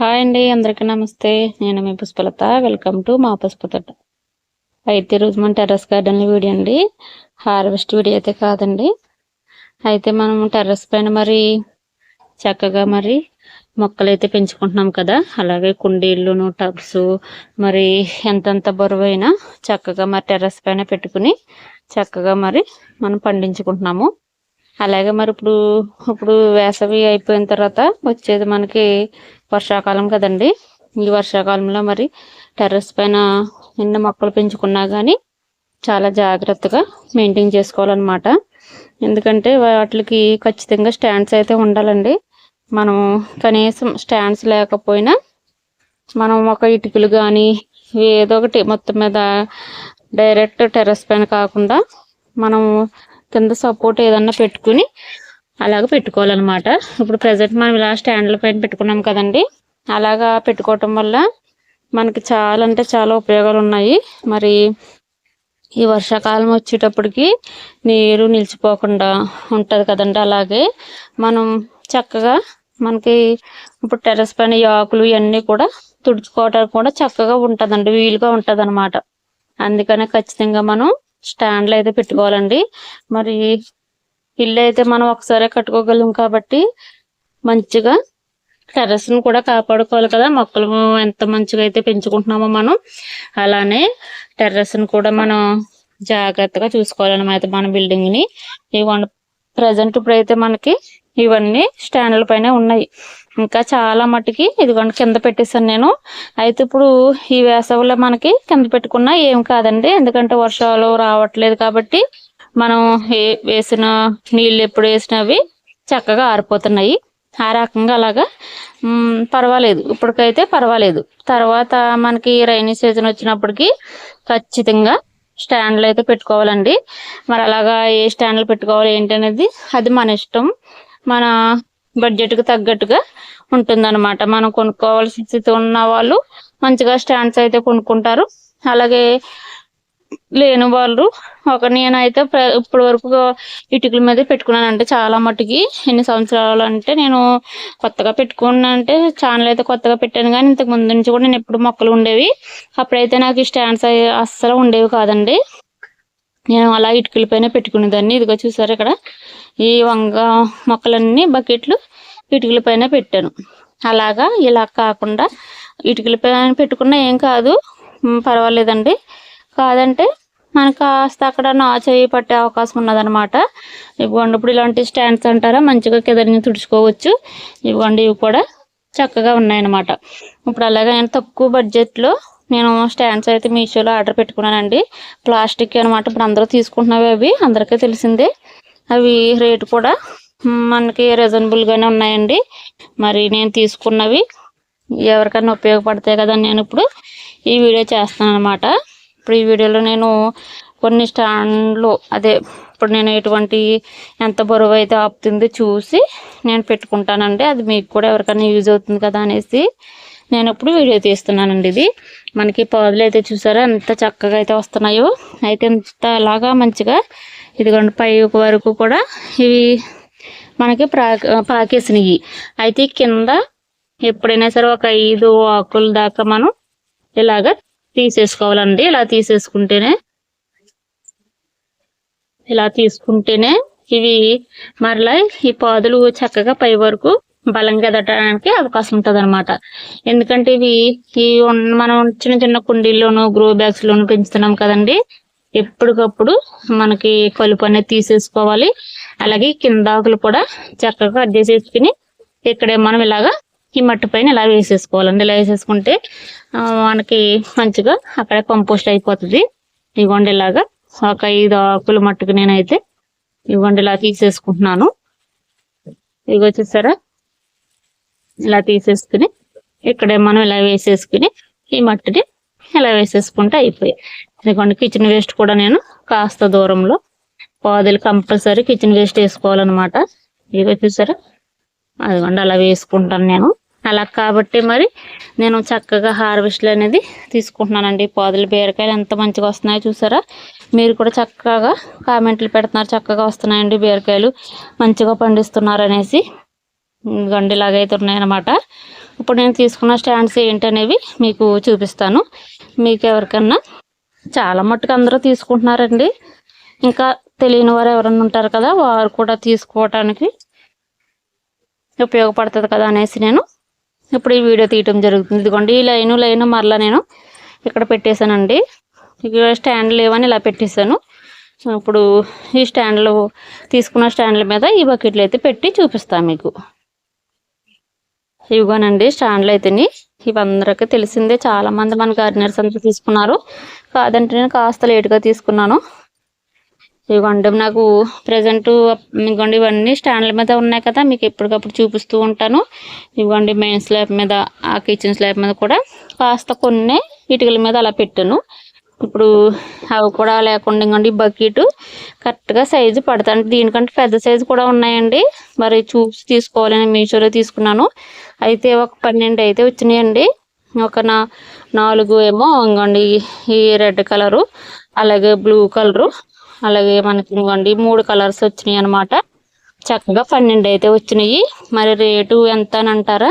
Hi అండి అందరికీ నమస్తే. నేను మీ పుష్పలత. వెల్కమ్ టు మా పుష్పతట అయితే ఈరోజు మన టెర్రస్ గార్డెన్ వీడియో అండి. హార్వెస్ట్ వీడియో అయితే కాదండి. అయితే మనం టెర్రస్ పైన మరి చక్కగా మరి మొక్కలు అయితే పెంచుకుంటున్నాం కదా. అలాగే కుండీళ్ళును టబ్స్ మరి ఎంతెంత బరువైనా చక్కగా మరి టెర్రస్ పైన పెట్టుకుని చక్కగా మరి మనం పండించుకుంటున్నాము. అలాగే మరి ఇప్పుడు ఇప్పుడు వేసవి అయిపోయిన తర్వాత వచ్చేది మనకి వర్షాకాలం కదండి. ఈ వర్షాకాలంలో మరి టెర్రస్ పైన ఎన్ని మొక్కలు పెంచుకున్నా కానీ చాలా జాగ్రత్తగా మెయింటైన్ చేసుకోవాలన్నమాట. ఎందుకంటే వాటికి ఖచ్చితంగా స్టాండ్స్ అయితే ఉండాలండి. మనం కనీసం స్టాండ్స్ లేకపోయినా మనం ఒక ఇటుకలు కానీ ఏదో ఒకటి మొత్తం మీద డైరెక్ట్ టెర్రస్ పైన కాకుండా మనం కింద సపోర్ట్ ఏదన్నా పెట్టుకుని అలాగ పెట్టుకోవాలన్నమాట. ఇప్పుడు ప్రజెంట్ మనం ఇలా స్టాండ్ల పైన పెట్టుకున్నాం కదండి. అలాగా పెట్టుకోవటం వల్ల మనకి చాలా అంటే చాలా ఉపయోగాలు ఉన్నాయి మరి ఈ వర్షాకాలం వచ్చేటప్పటికి నీరు నిలిచిపోకుండా ఉంటుంది కదండి అలాగే. మనం చక్కగా మనకి ఇప్పుడు టెర్రస్ పైన ఆకులు ఇవన్నీ కూడా తుడుచుకోవడానికి కూడా చక్కగా ఉంటుందండి వీలుగా ఉంటుంది అనమాట అందుకనే ఖచ్చితంగా మనం స్టాండ్లు అయితే పెట్టుకోవాలండి. మరి ఇల్లు అయితే మనం ఒకసారి కట్టుకోగలం కాబట్టి మంచిగా టెర్రస్ను కూడా కాపాడుకోవాలి కదా. మొక్కలు ఎంత మంచిగా అయితే పెంచుకుంటున్నామో మనం. అలానే టెర్రస్ను కూడా మనం జాగ్రత్తగా చూసుకోవాలన్నమాట మన బిల్డింగ్ని. ఇవ్వండి ప్రజెంట్ ఇప్పుడైతే మనకి ఇవన్నీ స్టాండ్ల పైన ఉన్నాయి. ఇంకా చాలా మట్టుకి ఇదిగోండి కింద పెట్టేశాను నేను. అయితే ఇప్పుడు ఈ వేసవిలో మనకి కింద పెట్టుకున్నా ఏం కాదండి. ఎందుకంటే వర్షాలు రావట్లేదు కాబట్టి మనం వేసిన నీళ్ళు ఎప్పుడు వేసినవి చక్కగా ఆరిపోతున్నాయి. ఆ రకంగా అలాగా పర్వాలేదు. ఇప్పటికైతే పర్వాలేదు. తర్వాత మనకి రైనీ సీజన్ వచ్చినప్పటికి ఖచ్చితంగా స్టాండ్లు అయితే పెట్టుకోవాలండి. మరి అలాగా ఏ స్టాండ్లు పెట్టుకోవాలి ఏంటి అనేది అది మన ఇష్టం. మన బడ్జెట్కి తగ్గట్టుగా ఉంటుందన్నమాట. మనం కొనుక్కోవాల్సిన స్థితి ఉన్న వాళ్ళు మంచిగా స్టాండ్స్ అయితే కొనుక్కుంటారు. అలాగే లేని వాళ్ళు ఒక నేనైతే ఇప్పటి వరకు ఇటుకల మీద పెట్టుకున్నాను అంటే చాలా మట్టుకి ఎన్ని సంవత్సరాలు అంటే నేను కొత్తగా పెట్టుకున్నా అంటే ఛానల్ అయితే కొత్తగా పెట్టాను. కానీ ఇంతకు ముందు నుంచి కూడా నేను ఎప్పుడు మొక్కలు ఉండేవి. అప్పుడైతే నాకు ఈ స్టాండ్స్ అస్సలు ఉండేవి కాదండి. నేను అలా ఇటుకల పైన పెట్టుకునేదాన్ని. ఇదిగో చూసారు ఇక్కడ? ఈ వంగ మొక్కలన్నీ బకెట్లు ఇటుకల పైన పెట్టాను. అలాగా ఇలా కాకుండా ఇటుకల పైన పెట్టుకున్నా ఏం కాదు. పర్వాలేదండి. కాదంటే మనకు కాస్త అక్కడ నాచయి పట్టే అవకాశం ఉన్నదనమాట ఇవ్వండి ఇప్పుడు ఇలాంటి స్టాండ్స్ అంటారా మంచిగా కిందని తుడుచుకోవచ్చు. ఇవ్వండి ఇవి కూడా చక్కగా ఉన్నాయన్నమాట. ఇప్పుడు అలాగే నేను తక్కువ బడ్జెట్లో నేను స్టాండ్స్ అయితే మీషోలో ఆర్డర్ పెట్టుకున్నానండి. ప్లాస్టిక్ అనమాట ఇప్పుడు అందరూ తీసుకుంటున్నవి అవి. అందరికీ తెలిసిందే. అవి రేటు కూడా మనకి రీజనబుల్గానే ఉన్నాయండి. మరి నేను తీసుకున్నవి ఎవరికైనా ఉపయోగపడతాయి కదా నేను ఇప్పుడు ఈ వీడియో చేస్తాను అనమాట ఇప్పుడు ఈ వీడియోలో నేను కొన్ని స్టాండ్లు అదే ఇప్పుడు నేను ఎటువంటి ఎంత బరువు అయితే ఆపుతుందో చూసి నేను పెట్టుకుంటానండి. అది మీకు కూడా ఎవరికైనా యూజ్ అవుతుంది కదా అనేసి నేను ఇప్పుడు వీడియో తీస్తున్నానండి ఇది. మనకి పాదులు అయితే చూసారా ఎంత చక్కగా అయితే వస్తున్నాయో. అయితే ఎంత అలాగా మంచిగా ఇదిగోండి పై వరకు కూడా ఇవి మనకి ప్రా పాకేసినవి అయితే కింద ఎప్పుడైనా సరే ఒక ఐదు ఆకుల దాకా మనం ఇలాగ తీసేసుకోవాలండి. ఇలా తీసేసుకుంటేనే ఇలా తీసుకుంటేనే ఇవి మరలా ఈ పాదులు చక్కగా పై వరకు బలంగా ఎదగడానికి అవకాశం ఉంటుంది అనమాట ఎందుకంటే ఇవి ఈ మనం చిన్న చిన్న కుండీల్లోనూ గ్రో బ్యాగ్స్లోనూ పెంచుతున్నాం కదండి. ఎప్పటికప్పుడు మనకి కలుపు అనేది తీసేసుకోవాలి. అలాగే కింద ఆకులు కూడా చక్కగా కట్ చేసేసుకుని ఇక్కడే మనం ఇలాగా ఈ మట్టి పైన ఇలా వేసేసుకోవాలండి. ఇలా వేసేసుకుంటే మనకి మంచిగా అక్కడే కంపోస్ట్ అయిపోతుంది. ఇవ్వండి ఇలాగా ఒక ఐదు ఆకులు మట్టుకు నేనైతే ఇవ్వండి ఇలా తీసేసుకుంటున్నాను. ఇవి వచ్చేసారా ఇలా తీసేసుకుని ఇక్కడే మనం ఇలా వేసేసుకుని ఈ మట్టిని ఇలా వేసేసుకుంటే అయిపోయాయి ఎందుకంటే కిచెన్ వేస్ట్ కూడా నేను కాస్త దూరంలో పాదులు కంపల్సరీ కిచెన్ వేస్ట్ వేసుకోవాలన్నమాట. ఇదిగో చూసారా? అదిగోండి అలా వేసుకుంటాను నేను. అలా కాబట్టి మరి నేను చక్కగా హార్వెస్ట్లు అనేది తీసుకుంటున్నానండి. పాదులు బీరకాయలు ఎంత మంచిగా వస్తున్నాయో చూసారా? మీరు కూడా చక్కగా కామెంట్లు పెడుతున్నారు. చక్కగా వస్తున్నాయండి బీరకాయలు. మంచిగా పండిస్తున్నారు అనేసి. గండిలాగా అయితే ఉన్నాయన్నమాట. ఇప్పుడు నేను తీసుకున్న స్టాండ్స్ ఏంటనేవి మీకు చూపిస్తాను. మీకు ఎవరికన్నా చాలా మట్టుకు అందరూ తీసుకుంటున్నారండి. ఇంకా తెలియని వారు ఎవరైనా ఉంటారు కదా వారు కూడా తీసుకోవటానికి ఉపయోగపడుతుంది కదా అనేసి నేను ఇప్పుడు ఈ వీడియో తీయటం జరుగుతుంది. ఇదిగోండి ఈ లైను లైను మరలా నేను ఇక్కడ పెట్టేశానండి. స్టాండ్ లేవని ఇలా పెట్టేశాను. ఇప్పుడు ఈ స్టాండ్లు తీసుకున్న స్టాండ్ల మీద ఈ బకెట్లు అయితే పెట్టి చూపిస్తాను మీకు. ఇవిగోనండి స్టాండ్లు అయితేని. ఇవి అందరికీ తెలిసిందే. చాలామంది మన గార్డెనర్స్ అంతా తీసుకున్నారు. కాదంటే నేను కాస్త లేటుగా తీసుకున్నాను. ఇవ్వండి నాకు ప్రజెంట్ ఇవ్వండి ఇవన్నీ స్టాండ్ల మీద ఉన్నాయి కదా మీకు ఎప్పటికప్పుడు చూపిస్తూ ఉంటాను. ఇవ్వండి మెయిన్ స్లాబ్ మీద ఆ కిచెన్ స్లాబ్ మీద కూడా కాస్త కొన్ని ఇటుకల మీద అలా పెట్టాను. ఇప్పుడు అవి కూడా లేకుండా ఇంకోండి బకెట్ కరెక్ట్గా సైజు పడతాను దీనికంటే పెద్ద సైజు కూడా ఉన్నాయండి. మరి చూసి తీసుకోవాలని మీషోలో తీసుకున్నాను. అయితే ఒక పన్నెండు అయితే వచ్చినాయండి. ఒక నా నాలుగు ఏమో ఇంకోండి ఈ రెడ్ కలరు అలాగే బ్లూ కలరు అలాగే మనకి ఇంకోండి మూడు కలర్స్ వచ్చినాయి అనమాట చక్కగా పన్నెండు అయితే వచ్చినాయి. మరి రేటు ఎంత అని అంటారా?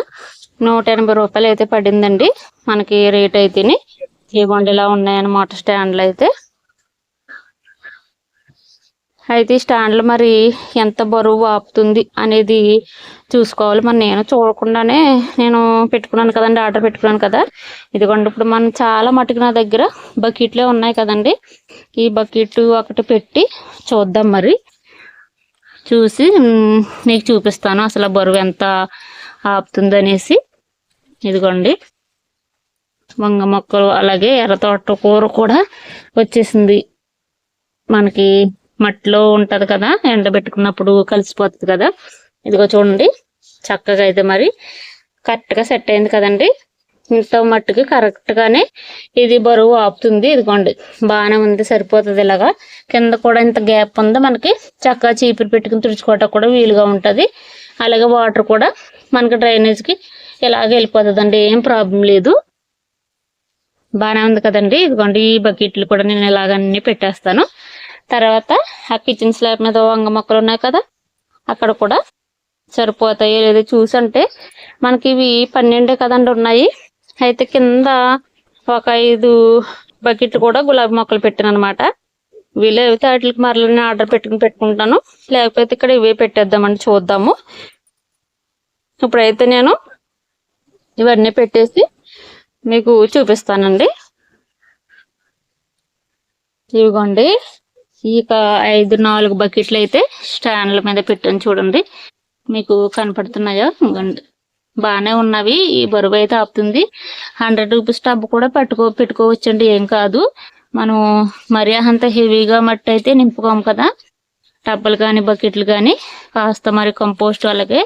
నూట ఎనభై రూపాయలు అయితే పడిందండి. మనకి రేట్ అయితేని. ఇవ్వండి ఇలా ఉన్నాయన్నమాట స్టాండ్లు అయితే. అయితే ఈ స్టాండ్లు మరి ఎంత బరువు ఆపుతుంది అనేది చూసుకోవాలి. మరి నేను చూడకుండానే నేను పెట్టుకున్నాను కదండి ఆర్డర్ పెట్టుకున్నాను కదా. ఇదిగోండి ఇప్పుడు మనం చాలా మటుకు నా దగ్గర బకెట్లే ఉన్నాయి కదండి. ఈ బకెట్ ఒకటి పెట్టి చూద్దాం మరి. చూసి నీకు చూపిస్తాను అసలు బరువు ఎంత ఆపుతుంది అనేసి ఇదిగోండి వంగ మొక్కలు అలాగే ఎర్ర తోట కూర కూడా వచ్చేసింది మనకి. మట్టిలో ఉంటది కదా ఎండబెట్టుకున్నప్పుడు కలిసిపోతుంది కదా. ఇదిగో చూడండి చక్కగా అయితే మరి కరెక్ట్గా సెట్ అయింది కదండి. ఇంత మట్టుకు కరెక్ట్గానే ఇది బరువు ఆపుతుంది. ఇదిగోండి బాగానే ఉంది సరిపోతుంది ఇలాగా. కింద కూడా ఇంత గ్యాప్ ఉంది మనకి. చక్కగా చీపురు పెట్టుకుని తుడుచుకోవటం కూడా వీలుగా ఉంటుంది. అలాగే వాటర్ కూడా మనకి డ్రైనేజ్కి ఇలాగ వెళ్ళిపోతుంది అండి ఏం ప్రాబ్లం లేదు. బాగానే ఉంది కదండి. ఇదిగోండి ఈ బకెట్లు కూడా నేను ఇలాగన్నీ పెట్టేస్తాను. తర్వాత ఆ కిచెన్ స్లాబ్ మీద వంగ మొక్కలు ఉన్నాయి కదా అక్కడ కూడా సరిపోతాయి లేదో చూసి అంటే మనకి ఇవి పన్నెండే కదండి ఉన్నాయి. అయితే కింద ఒక ఐదు బకెట్లు కూడా గులాబీ మొక్కలు పెట్టాను అనమాట వీళ్ళు అయితే వాటికి మరలని ఆర్డర్ పెట్టుకుని పెట్టుకుంటాను. లేకపోతే ఇక్కడ ఇవే పెట్టేద్దామండి చూద్దాము. ఇప్పుడైతే నేను ఇవన్నీ పెట్టేసి మీకు చూపిస్తానండి. ఇవిగోండి ఇక ఐదు నాలుగు బకెట్లు అయితే స్టాండ్ల మీద పెట్టాను చూడండి. మీకు కనపడుతున్నాయా? ఇవ్వండి బాగానే ఉన్నవి. ఈ బరువు అయితే ఆపుతుంది. హండ్రెడ్ రూపీస్ టబ్ కూడా పట్టుకో పెట్టుకోవచ్చండి. ఏం కాదు. మనం మరీ అంత హెవీగా మట్టి అయితే నింపుకోము కదా. టబ్బలు కానీ బకెట్లు కానీ కాస్త మరి కంపోస్ట్ అలాగే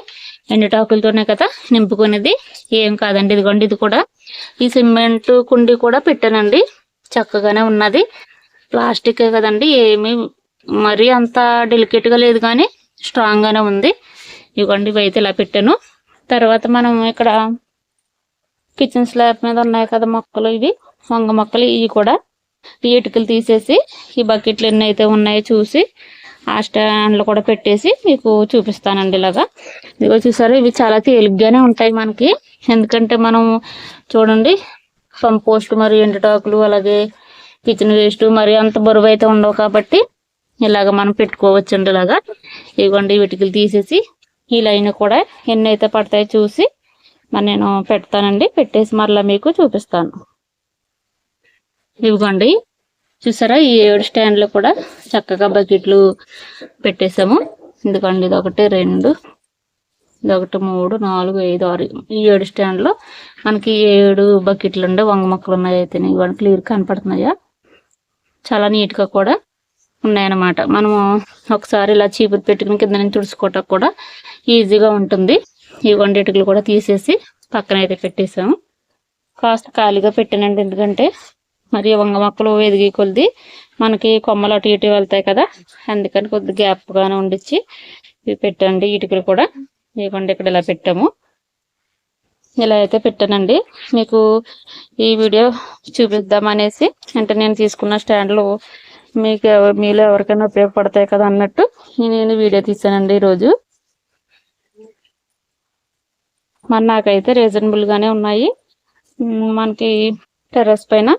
ఎండుటాకులతోనే కదా నింపుకునేది. ఏం కాదండి. ఇదిగోండి ఇది కూడా. ఈ సిమెంట్ కుండీ కూడా పెట్టానండి. చక్కగానే ఉన్నది. ప్లాస్టిక్ కదండి ఏమి మరీ అంత డెలికేట్గా లేదు కానీ స్ట్రాంగ్గానే ఉంది. ఇవ్వండి ఇవి అయితే ఇలా పెట్టాను. తర్వాత మనం ఇక్కడ కిచెన్ స్లాబ్ మీద ఉన్నాయి కదా మొక్కలు ఇవి వంగ మొక్కలు ఇవి కూడా ఈ ఇటుకలు తీసేసి ఈ బకెట్లు ఎన్ని అయితే ఉన్నాయో చూసి ఆ స్టాండ్లు కూడా పెట్టేసి మీకు చూపిస్తానండి ఇలాగా. ఇదిగో చూసారు ఇవి చాలా తేలిగ్గానే ఉంటాయి మనకి. ఎందుకంటే మనం చూడండి కంపోస్ట్ మరియు ఎండుటాకులు అలాగే కిచెన్ వేస్ట్ మరి అంత బరువు అయితే ఉండవు కాబట్టి ఇలాగ మనం పెట్టుకోవచ్చండి ఇలాగా ఇవ్వండి వీటికి తీసేసి ఈ లైన్ కూడా ఎన్ని అయితే పడతాయో చూసి మరి నేను పెడతానండి. పెట్టేసి మరలా మీకు చూపిస్తాను. ఇవ్వండి చూసారా? ఈ ఏడు స్టాండ్లో కూడా చక్కగా బకెట్లు పెట్టేసాము ఎందుకండి ఇది ఒకటి రెండు ఇది ఒకటి మూడు నాలుగు ఐదు ఆరు. ఈ ఏడు స్టాండ్లో మనకి ఏడు బకెట్లు ఉండే వంగ మొక్కలు ఉన్నాయి అయితే ఇవన్నీ క్లియర్ కనపడుతున్నాయా? చాలా నీట్గా కూడా ఉన్నాయన్నమాట. మనము ఒకసారి ఇలా చీపురు పెట్టుకుని కింద నుంచి తుడుచుకోవటం కూడా ఈజీగా ఉంటుంది. ఈ వండిటికలు కూడా తీసేసి పక్కన అయితే పెట్టేసాము కాస్త ఖాళీగా పెట్టానండి. ఎందుకంటే మరి వంగ మొక్కలు ఎదిగి కొలిది మనకి కొమ్మలు అటు ఇటు వెళ్తాయి కదా. అందుకని కొద్ది గ్యాప్గానే ఉండిచ్చి ఇవి పెట్టండి ఇటుకలు కూడా ఇవ్వండి. ఇక్కడ ఇలా పెట్టాము. ఇలా అయితే పెట్టానండి. మీకు ఈ వీడియో చూపిద్దాం అనేసి అంటే నేను తీసుకున్న స్టాండ్లు మీకు మీలో ఎవరికైనా ఉపయోగపడతాయి కదా అన్నట్టు నేను వీడియో తీసానండి ఈరోజు. మరి నాకైతే రీజనబుల్గానే ఉన్నాయి. మనకి టెర్రస్ పైన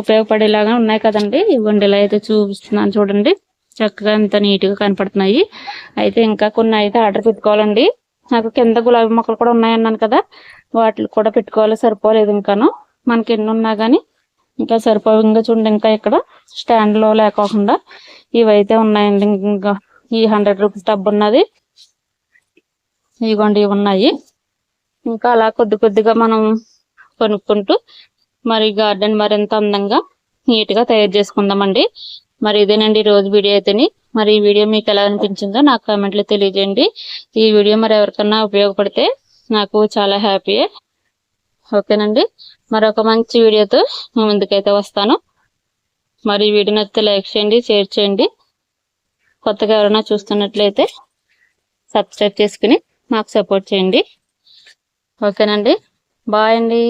ఉపయోగపడేలాగా ఉన్నాయి కదండి. ఇవ్వండి ఇలా అయితే చూపిస్తున్నాను చూడండి. చక్కగా ఎంత నీట్గా కనపడుతున్నాయి. అయితే ఇంకా కొన్ని అయితే ఆర్డర్ పెట్టుకోవాలండి. నాకు కింద గులాబీ మొక్కలు కూడా ఉన్నాయన్నాను కదా వాటికి కూడా పెట్టుకోవాలి సరిపోలేదు ఇంకాను. మనకి ఎన్ని ఉన్నా కానీ ఇంకా సరిపోవు. ఇంకా చూడండి ఇంకా ఇక్కడ స్టాండ్లో లేకోకుండా ఇవైతే ఉన్నాయండి. ఇంకా ఈ హండ్రెడ్ రూపీస్ డబ్బు ఉన్నది. ఇదిగోండి ఇవి ఉన్నాయి. ఇంకా అలా కొద్ది కొద్దిగా మనం కొనుక్కుంటూ మరి గార్డెన్ మరింత అందంగా నీట్గా తయారు చేసుకుందామండి. మరి ఇదేనండి ఈ రోజు వీడియో అయితేని. మరి ఈ వీడియో మీకు ఎలా అనిపించిందో నాకు కామెంట్లో తెలియజేయండి. ఈ వీడియో మరి ఎవరికన్నా ఉపయోగపడితే నాకు చాలా హ్యాపీ. ఓకేనండి? మరొక మంచి వీడియోతో మేము ముందుకైతే వస్తాను. మరి వీడియో నచ్చితే లైక్ చేయండి షేర్ చేయండి. కొత్తగా ఎవరైనా చూస్తున్నట్లయితే సబ్స్క్రైబ్ చేసుకుని మాకు సపోర్ట్ చేయండి. ఓకేనండి? బాయ్ అండి.